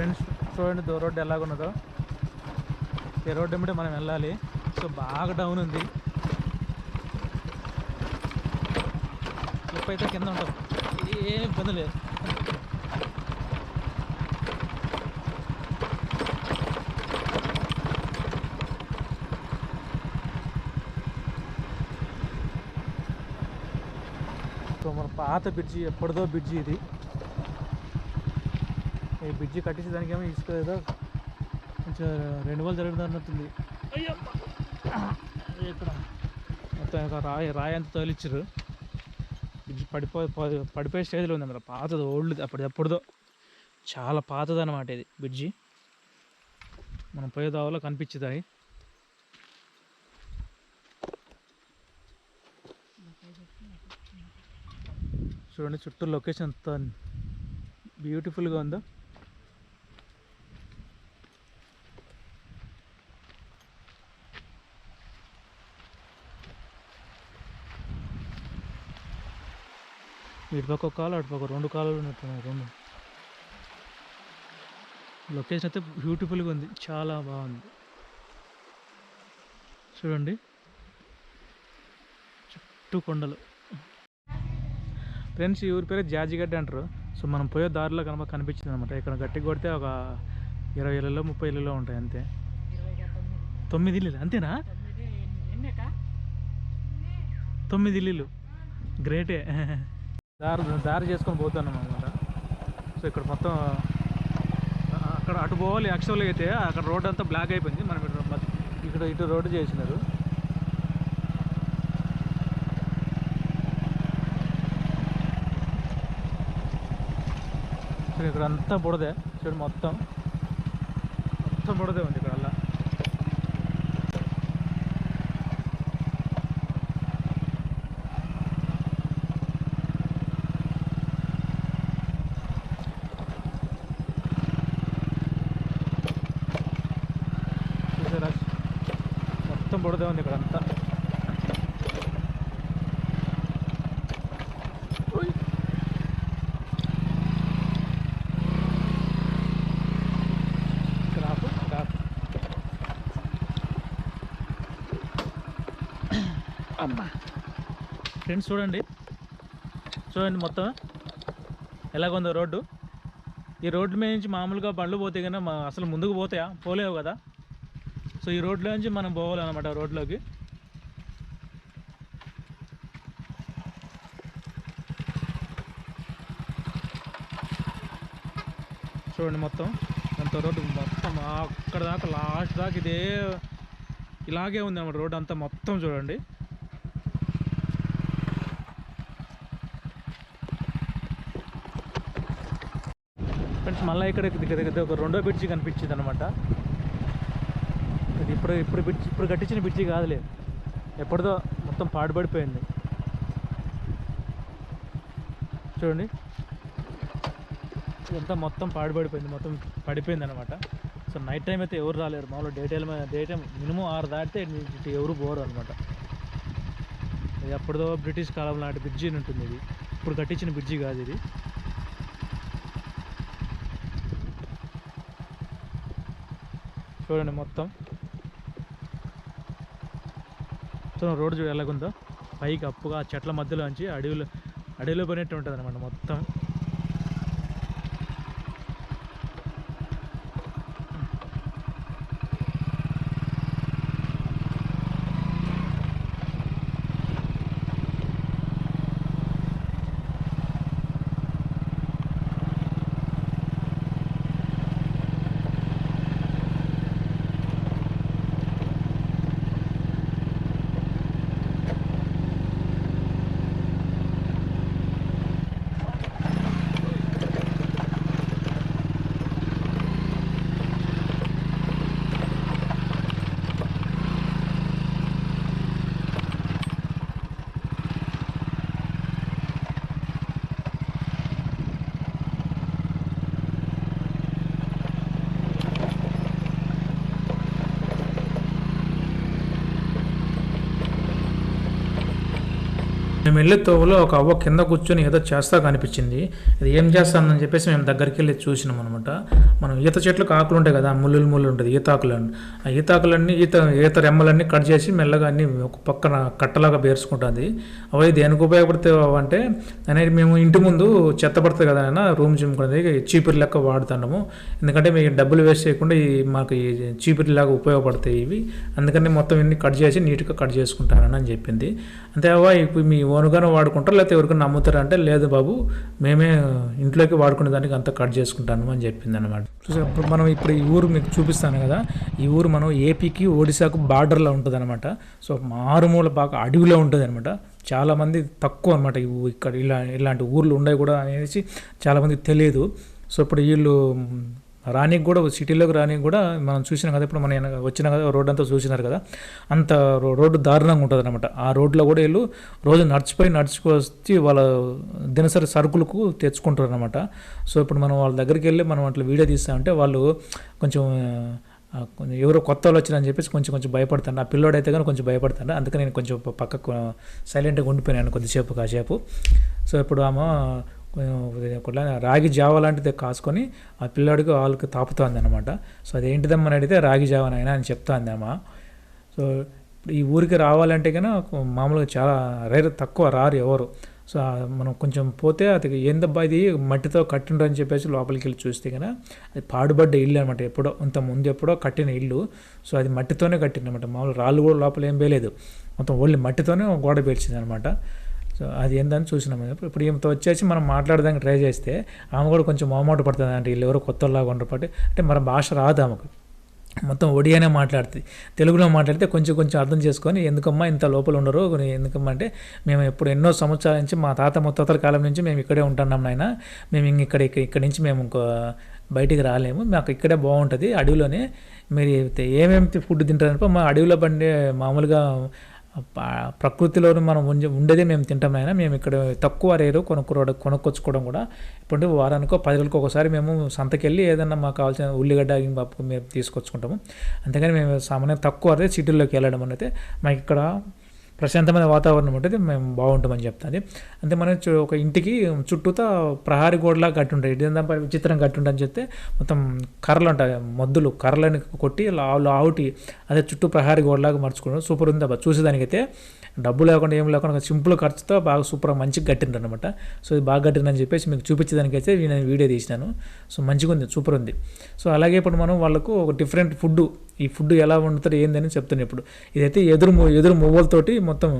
Friends చూడండి దో road ఎలాగున్నదో ఈ road ఏమిటి మనం వెళ్ళాలి. సో బాగా డౌన్ ఉంది. స్లిప్ అయితే కింద ఉంటాం ఏం ఇబ్బంది లేదు. సో మన పాత బ్రిడ్జి ఎప్పటిదో బ్రిడ్జి ఇది. ఈ బ్రిడ్జి కట్టించే దానికేమో ఇసుక ఏదో కొంచెం రెన్యువల్ జరుగుతుంది అన్నట్టుంది ఇక్కడ మొత్తం రాయి రాయి అంతా తోలిచ్చారు బ్రిడ్జి పడిపో పడిపోయే స్టేజ్లో ఉంది అన్నమాట పాతది ఓల్డ్ అప్పుడు ఎప్పుడుదో చాలా పాతది అనమాట ఇది బ్రిడ్జి మనం పోయే దావలో కనిపించింది అది. చూడండి చుట్టూ లొకేషన్ ఎంత బ్యూటిఫుల్గా ఉందో. ఇటు పక్క ఒక కాలు అటు పక్క రెండు కాలువలు ఉన్నట్టున్నాయి రెండు. లొకేషన్ అయితే బ్యూటిఫుల్గా ఉంది చాలా బాగుంది. చూడండి. చుట్టూ కొండలు. ఫ్రెండ్స్ ఈ ఊరి పేరు జాజిగడ్డ అంటారు. సో మనం పోయే దారిలో కనుక కనిపించింది అనమాట ఇక్కడ గట్టి కొడితే ఒక ఇరవై ఇళ్ళలో ముప్పై ఇళ్ళలో ఉంటాయి అంతే. తొమ్మిది ఇల్లు అంతేనా? తొమ్మిది ఇల్లులు. గ్రేటే దారి దారి చేసుకొని పోతున్నాం అనమాట సో ఇక్కడ మొత్తం అక్కడ అటు పోవాలి యాక్చువల్గా అయితే అక్కడ రోడ్ అంతా బ్లాక్ అయిపోయింది. మనం ఇక్కడ ఇక్కడ ఇటు రోడ్డు చేసినారు. ఇక్కడ అంతా బుడదే. చూడు మొత్తం. మొత్తం బుడదే ఉంది ఇక్కడ. మొత్తం బుడదే ఉంది ఇక్కడ అంతా. అమ్మా. ఫ్రెండ్స్ చూడండి. చూడండి మొత్తం. ఎలాగుందో రోడ్డు. ఈ రోడ్డు మీద నుంచి మామూలుగా బండ్లు పోతే కన్నా అసలు ముందుకు పోతాయా? పోలేవు కదా. సో ఈ రోడ్లో నుంచి మనం పోవాలన్నమాట రోడ్లోకి. చూడండి మొత్తం. అంత రోడ్డు మొత్తం అక్కడ దాకా లాస్ట్ దాకా ఇదే ఇలాగే ఉంది అన్నమాట రోడ్డు అంతా మొత్తం చూడండి. ఫ్రెండ్స్ మళ్ళీ ఇక్కడ దగ్గర దగ్గర ఒక రెండో బ్రిడ్జి కనిపించింది అనమాట ఇది ఇప్పుడు ఇప్పుడు బ్రిడ్జ్ ఇప్పుడు కట్టించిన బ్రిడ్జి కాదులే. ఎప్పటిదో మొత్తం పాడుపడిపోయింది చూడండి. ఇదంతా మొత్తం పాడుపడిపోయింది మొత్తం పడిపోయింది అనమాట సో నైట్ టైం అయితే ఎవరు రాలేరు. మామూలు day time day time minimum ఆరు దాటితే ఇటు ఎవరు పోరు అనమాట ఇది అప్పటిదో బ్రిటిష్ కాలం లాంటి బ్రిడ్జి ఉంటుంది ఇది. ఇప్పుడు కట్టించిన బ్రిడ్జి కాదు ఇది. చూడండి మొత్తం. మొత్తం రోడ్డు చూడు ఎలాగుందో. పైకి అప్పుగా ఆ చెట్ల మధ్యలోంచి అడవిలో అడవిలో పోయినట్టు ఉంటుంది అనమాట మొత్తం. మేము వెళ్ళే తోవలో ఒక అవ్వ కింద కూర్చొని ఏదో చేస్తా కనిపించింది. అది ఏం చేస్తానని చెప్పేసి మేము దగ్గరికి వెళ్ళి చూసినాం అనమాట మనం ఈత చెట్లకు ఆకులు ఉంటాయి కదా ముళ్ళు ముళ్ళు ఉంటుంది ఈతాకులన్నీ. ఆ ఈతాకులన్నీ ఈత ఈత రెమ్మలన్నీ కట్ చేసి మెల్లగా అన్ని ఒక పక్కన కట్టలాగా బేర్చుకుంటుంది అవి దేనికి ఉపయోగపడితే అంటే అనేది మేము ఇంటి ముందు చెత్త పడుతుంది కదా అయినా రూమ్ చిమ్ముకునేది చీపురు లెక్క వాడుతున్నాము ఎందుకంటే మీకు డబ్బులు వేస్ట్ చేయకుండా ఈ మాకు ఈ చీపురు లాగా ఉపయోగపడతాయి ఇవి. అందుకని మొత్తం ఇన్ని కట్ చేసి నీట్గా కట్ చేసుకుంటానని అని చెప్పింది అంతే అవ్వ ఇప్పుడు మీ ఓనుగానే వాడుకుంటారు? లేకపోతే ఎవరికైనా నమ్ముతారంటే లేదు బాబు మేమే ఇంట్లోకి వాడుకునే దానికి అంతా కట్ చేసుకుంటాను అని చెప్పింది అనమాట చూసా ఇప్పుడు మనం ఇప్పుడు ఈ ఊరు మీకు చూపిస్తాను కదా ఈ ఊరు మనం ఏపీకి ఒడిశాకు బార్డర్లో ఉంటుంది అనమాట సో మారుమూల బాగా అడవిలో ఉంటుంది అనమాట చాలామంది తక్కువ అనమాట ఇక్కడ ఇలా ఇలాంటి ఊర్లు ఉండవు కూడా అనేసి చాలామందికి తెలియదు. సో ఇప్పుడు వీళ్ళు రానికి కూడా సిటీలోకి రానికి కూడా మనం చూసినాం కదా ఇప్పుడు మన వచ్చిన కదా రోడ్ అంతా చూసినారు కదా అంత రో- రోడ్డు దారుణంగా ఉంటుంది అనమాట ఆ రోడ్లో కూడా వీళ్ళు రోజు నడిచిపోయి నడుచుకొచ్చి వాళ్ళ దినసరి సరుకులకు తెచ్చుకుంటారు అనమాట సో ఇప్పుడు మనం వాళ్ళ దగ్గరికి వెళ్ళి మనం అట్లా వీడియో తీస్తామంటే వాళ్ళు కొంచెం ఎవరో కొత్త వాళ్ళు వచ్చిరని చెప్పేసి కొంచెం కొంచెం భయపడతాను ఆ పిల్లోడు అయితే కానీ కొంచెం భయపడతాను అందుకని నేను కొంచెం పక్కకు సైలెంట్గా ఉండిపోయాను కొద్దిసేపు కాసేపు. సో ఇప్పుడు ఆమె కొంచెం రాగి జావ లాంటిది కాసుకొని ఆ పిల్లాడికి వాళ్ళకి తాపుతోంది అనమాట సో అది ఏంటిదమ్మని అడిగితే రాగి జావ నాయన అని చెప్తాంది అమ్మ సో ఇప్పుడు ఈ ఊరికి రావాలంటే కన్నా మామూలుగా చాలా రేర్ తక్కువ రారు ఎవరు. సో మనం కొంచెం పోతే అది ఏందబ్బా ఇది మట్టితో కట్టిండ్రు అని చెప్పేసి లోపలికి వెళ్ళి చూస్తే కనుక అది పాడుబడ్డ ఇల్లు అనమాట ఎప్పుడో ఇంత ముందు ఎప్పుడో కట్టిన ఇల్లు. సో అది మట్టితోనే కట్టిందనమాట మామూలు రాళ్ళు కూడా లోపల ఏం వేయలేదు. మొత్తం ఓన్లీ మట్టితోనే గోడ పేల్చింది అనమాట సో అది ఏందని చూసినాం. ఇప్పుడు ఈమెతో వచ్చేసి మనం మాట్లాడడానికి ట్రై చేస్తే ఆమె కూడా కొంచెం మొహమాట పడుతుంది అంటే వీళ్ళు ఎవరో కొత్తలాగా లాగా అంటే మన భాష రాదు ఆమెకు. మొత్తం ఒడియానే మాట్లాడుతుంది. తెలుగులో మాట్లాడితే కొంచెం కొంచెం అర్థం చేసుకొని ఎందుకమ్మా ఇంత లోపల ఉండరు? కొన్ని ఎందుకమ్మా అంటే మేము ఎప్పుడు ఎన్నో సంవత్సరాల నుంచి మా తాత ముత్తాతల కాలం నుంచి మేము ఇక్కడే ఉంటున్నాం నాయన. మేము ఇక్కడ ఇక్కడ ఇక్కడి నుంచి మేము ఇంకో బయటికి రాలేము. మాకు ఇక్కడే బాగుంటుంది. అడవిలోనే మీరు ఏమేమి ఫుడ్ తింటారనుకో మా అడవిలో పండే మామూలుగా ప్రకృతిలోనూ మనం ఉండే ఉండేదే మేము తింటాం అయినా మేము ఇక్కడ తక్కువ రేరు కొనుక్కోవడం కొనుక్కొచ్చుకోవడం కూడా. ఇప్పుడు వారానికో పది రోజులకు ఒకసారి మేము సంతకెళ్ళి ఏదన్నా మాకు కావాల్సిన ఉల్లిగడ్డ పప్పు మేము తీసుకొచ్చుకుంటాము. అంతేగాని మేము సామాన్యంగా తక్కువ రేటు సిటీల్లోకి వెళ్ళడం అనేది. మాకు ఇక్కడ ప్రశాంతమైన వాతావరణం ఉంటుంది మేము బాగుంటామని చెప్తుంది. అంటే మనం ఒక ఇంటికి చుట్టూతా ప్రహారీ గోడలా కట్టి ఉంటాయి ఇదేందా విచిత్రం కట్టి ఉంటాయని చెప్తే మొత్తం కర్రలు ఉంటాయి మద్దులు కర్రలని కొట్టి ఆవులు ఆవుటి అదే చుట్టూ ప్రహారీ గోడలాగా మర్చుకోవడం సూపర్ ఉంది. అబ్బా చూసేదానికైతే డబ్బు లేకుండా ఏం లేకుండా సింపుల్ ఖర్చుతో బాగా సూపర్గా మంచిగా కట్టిండ్రు అనమాట సో ఇది బాగా కట్టిందని చెప్పేసి మీకు చూపించేదానికైతే నేను వీడియో తీసినాను. సో మంచిగా ఉంది సూపర్ ఉంది. సో అలాగే ఇప్పుడు మనం వాళ్ళకు ఒక డిఫరెంట్ ఫుడ్ ఈ ఫుడ్ ఎలా వండుతారు ఏందని చెప్తున్నాను ఇప్పుడు. ఇదైతే ఎదురు ఎదురు మువ్వలతోటి మొత్తం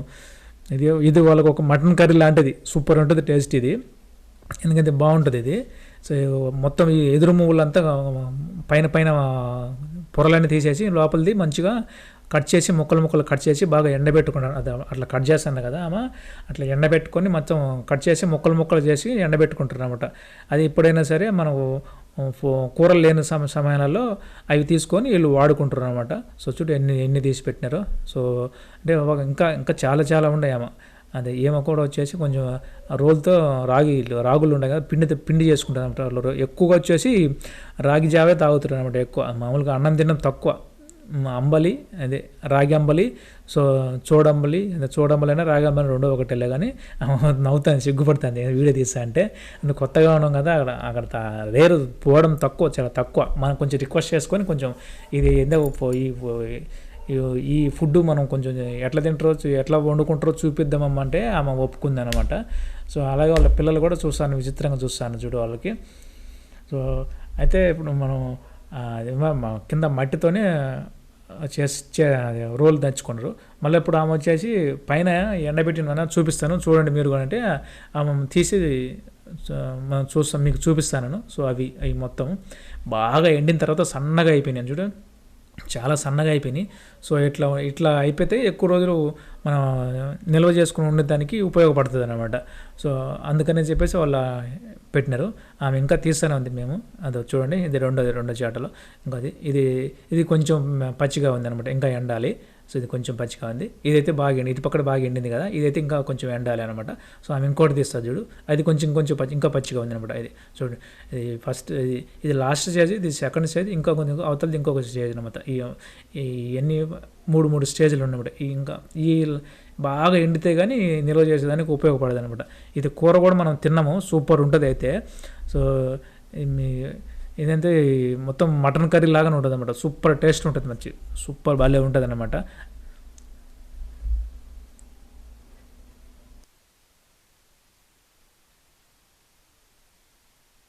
ఇది ఇది వాళ్ళకు ఒక మటన్ కర్రీ లాంటిది. సూపర్ ఉంటుంది టేస్ట్ ఇది. ఎందుకంటే బాగుంటుంది ఇది. సో మొత్తం ఈ ఎదురు మువ్వులంతా పైన పైన పొరలన్నీ తీసేసి లోపలిది మంచిగా కట్ చేసి ముక్కలు ముక్కలు కట్ చేసి బాగా ఎండబెట్టుకున్నాను అది అట్లా కట్ చేస్తాను కదా ఆమె. అట్లా ఎండబెట్టుకొని మొత్తం కట్ చేసి ముక్కలు ముక్కలు చేసి ఎండబెట్టుకుంటారు అనమాట అది ఎప్పుడైనా సరే మనకు కూరలు లేని సమ సమయాలలో అవి తీసుకొని వీళ్ళు వాడుకుంటారు అనమాట సో చూడు ఎన్ని ఎన్ని తీసి పెట్టినారో. సో అంటే ఇంకా ఇంకా చాలా చాలా ఉన్నాయి ఆమె అదే ఏమో కూడా వచ్చేసి కొంచెం రోజుతో రాగి రాగులు ఉన్నాయి కదా పిండి పిండి చేసుకుంటారు అనమాట వాళ్ళు ఎక్కువగా వచ్చేసి రాగి జావే తాగుతారు అనమాట ఎక్కువ. మామూలుగా అన్నం తినడం తక్కువ. అంబలి అదే రాగి అంబలి సో చోడంబలి అదే చోడంబలి అయినా రాగి అంబలి రెండో ఒకటేలే కానీ నవ్వుతాను సిగ్గుపడుతుంది వీడియో తీస్తా అంటే. నువ్వు కొత్తగా ఉన్నాం కదా అక్కడ అక్కడ రేరు పోవడం తక్కువ చాలా తక్కువ. మనం కొంచెం రిక్వెస్ట్ చేసుకొని కొంచెం ఇది ఎందుకు ఈ ఈ- ఫుడ్ మనం కొంచెం ఎట్లా తింటారో ఎట్లా వండుకుంటారో చూపిద్దామమ్మంటే ఆమె ఒప్పుకుంది అనమాట సో అలాగే వాళ్ళ పిల్లలు కూడా చూస్తాను విచిత్రంగా చూస్తాను చూడు వాళ్ళకి. సో అయితే ఇప్పుడు మనం కింద మట్టితోనే చేసి చే రోల్ దంచుకున్నారు మళ్ళీ ఇప్పుడు ఆమె వచ్చేసి పైన ఎండబెట్టిన చూపిస్తాను చూడండి మీరు కూడా అంటే ఆమె తీసి మనం చూస్తాం మీకు చూపిస్తాను సో అవి అవి మొత్తం బాగా ఎండిన తర్వాత సన్నగా అయిపోయినాయి. చూడ చాలా సన్నగా అయిపోయినాయి. సో ఇట్లా ఇట్లా అయిపోతే ఎక్కువ రోజులు మనం నిల్వ చేసుకుని ఉండేదానికి ఉపయోగపడుతుంది అనమాట సో అందుకని చెప్పేసి వాళ్ళ పెట్టినారు. ఆమె ఇంకా తీస్తూనే ఉంది మేము. అదో చూడండి ఇది రెండోది రెండో చాటలో. ఇంకా అది ఇది ఇది కొంచెం పచ్చిగా ఉంది అనమాట ఇంకా ఎండాలి. సో ఇది కొంచెం పచ్చిగా ఉంది. ఇదైతే బాగా ఎండి ఇటు పక్కన బాగా ఎండింది కదా. ఇదైతే ఇంకా కొంచెం ఎండాలి అనమాట సో ఆమె ఇంకోటి తీస్తుంది చూడు. అది కొంచెం కొంచెం పచ్చి ఇంకా పచ్చిగా ఉంది అనమాట ఇది. చూడు ఇది ఫస్ట్ ఇది ఇది లాస్ట్ స్టేజ్ ఇది సెకండ్ స్టేజ్ ఇంకా కొంచెం అవతలది ఇంకొక స్టేజ్ అనమాట ఈ ఈ ఎన్ని మూడు మూడు స్టేజ్లు ఉన్నమాట. ఈ ఇంకా ఈ బాగా ఎండితే కానీ నిల్వ చేసేదానికి ఉపయోగపడదు అనమాట ఇది కూర కూడా మనం తిన్నాము సూపర్ ఉంటుంది అయితే. సో మీ- ఇదంటే మొత్తం మటన్ కర్రీ లాగానే ఉంటుంది అనమాట సూపర్ టేస్ట్ ఉంటుంది మంచి. సూపర్ భలే ఉంటుంది అనమాట